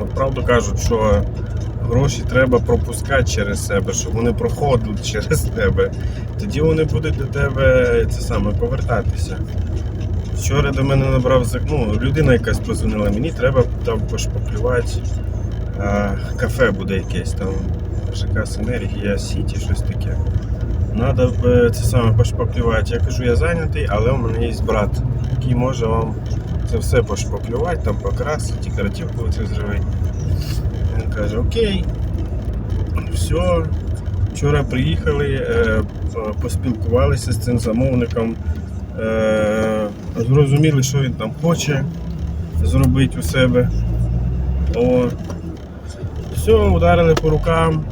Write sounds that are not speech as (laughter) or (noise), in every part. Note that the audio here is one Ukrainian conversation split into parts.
От правду кажуть, що гроші треба пропускати через себе, щоб вони проходили через тебе. Тоді вони будуть до тебе це саме повертатися. Вчора до мене набрав ну, людина якась позвонила, мені треба там пошпаклювати. Кафе буде якесь там. ЖК Синергія, Сіті, щось таке. Надо б е, це саме пошпаклювати. Я кажу, я зайнятий, але у мене є брат, який може вам це все пошпаклювати, там покрасити, декоративку це зробити. Він каже, окей, все. Вчора приїхали, е, поспілкувалися з цим замовником, е, зрозуміли, що він там хоче зробити у себе. Все, ударили по рукам.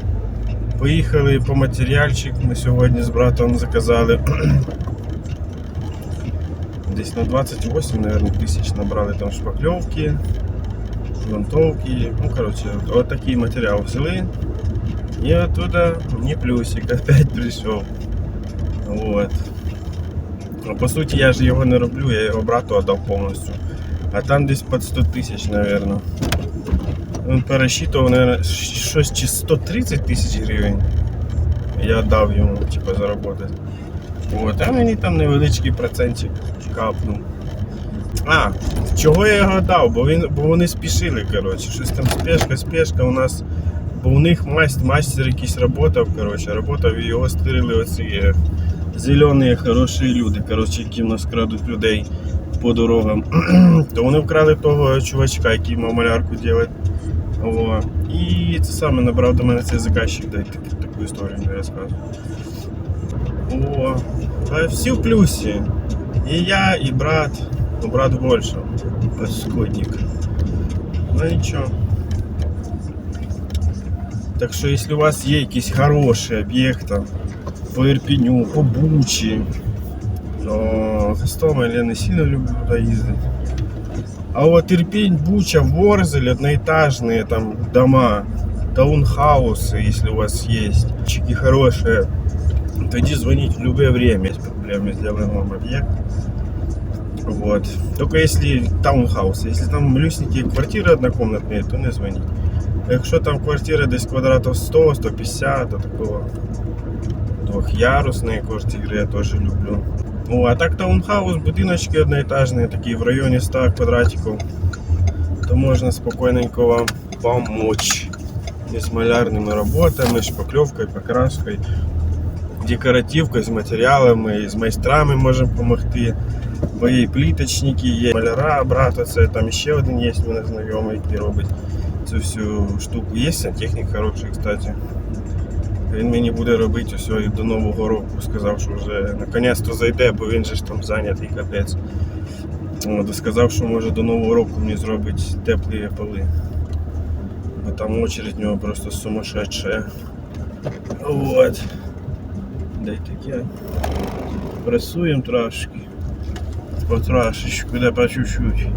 Поїхали по матеріальчик. Ми сьогодні з братом заказали. Десь на 28, наверное, тисяч набрали там шпакльовки, грунтовки. Ну, коротше, от такий матеріал взяли. І оттуда мені плюсик опять прийшов. Вот. Ну, по суті, я ж його не роблю, я його брату віддав повністю. А там десь під 100 тисяч, наверное. Він пересчитував, наверное, щось чи 130 тисяч гривень. Я дав йому, типу, заробити. От, а мені там невеличкий процентик капнув. А, чого я його дав? Бо, він, бо вони спішили, коротше. Щось там спешка, спешка у нас. Бо у них мастер, мастер якийсь працював, коротше, працював і його стирили оці е, зелені хороші люди, коротше, які в нас крадуть людей по дорогам. (clears throat) То вони вкрали того чувачка, який мав малярку робити. О, і це саме набрав до мене цей заказчик, дай таку, історію не розказую. О, а всі в плюсі. І я, і брат. Ну, брат більше. Паскудник. Ну нічого. Так що, якщо у вас є якісь хороші об'єкти по Ірпіню, по Бучі, то Гостомель я не сильно люблю туди їздити. А вот Ирпень, Буча, Ворзель, одноэтажные там дома, таунхаусы, если у вас есть, чики хорошие, тоді звонить в любое время, есть проблемы, сделаем вам объект. Вот. Только если таунхаус, если там малюсенькие квартиры однокомнатные, то не звонить. Якщо там квартира десь квадратів 100, 150, то такого двохярусної квартири я теж люблю. Ну, а так таунхаус, будиночки одноэтажные, такие в районе 100 квадратиков, то можно спокойненько вам помочь. И с малярными работами, шпаклевкой, Декоративкой, з матеріалами, з майстрами можемо допомогти. Бо є пліточники, є маляра, брат, оце там ще один є, в мене знайомий, який робить цю всю штуку. Є сантехнік хороший, кстати. Він мені буде робити усе і до Нового року. Сказав, що вже наконець-то зайде, бо він же ж там зайнятий капець. Сказав, що може до Нового року мені зробить теплі поли. Бо там очередь у нього просто сумасшедшая. Вот. Дай таке. Пресуємо трошки. Потрошечку, да по чуть-чуть.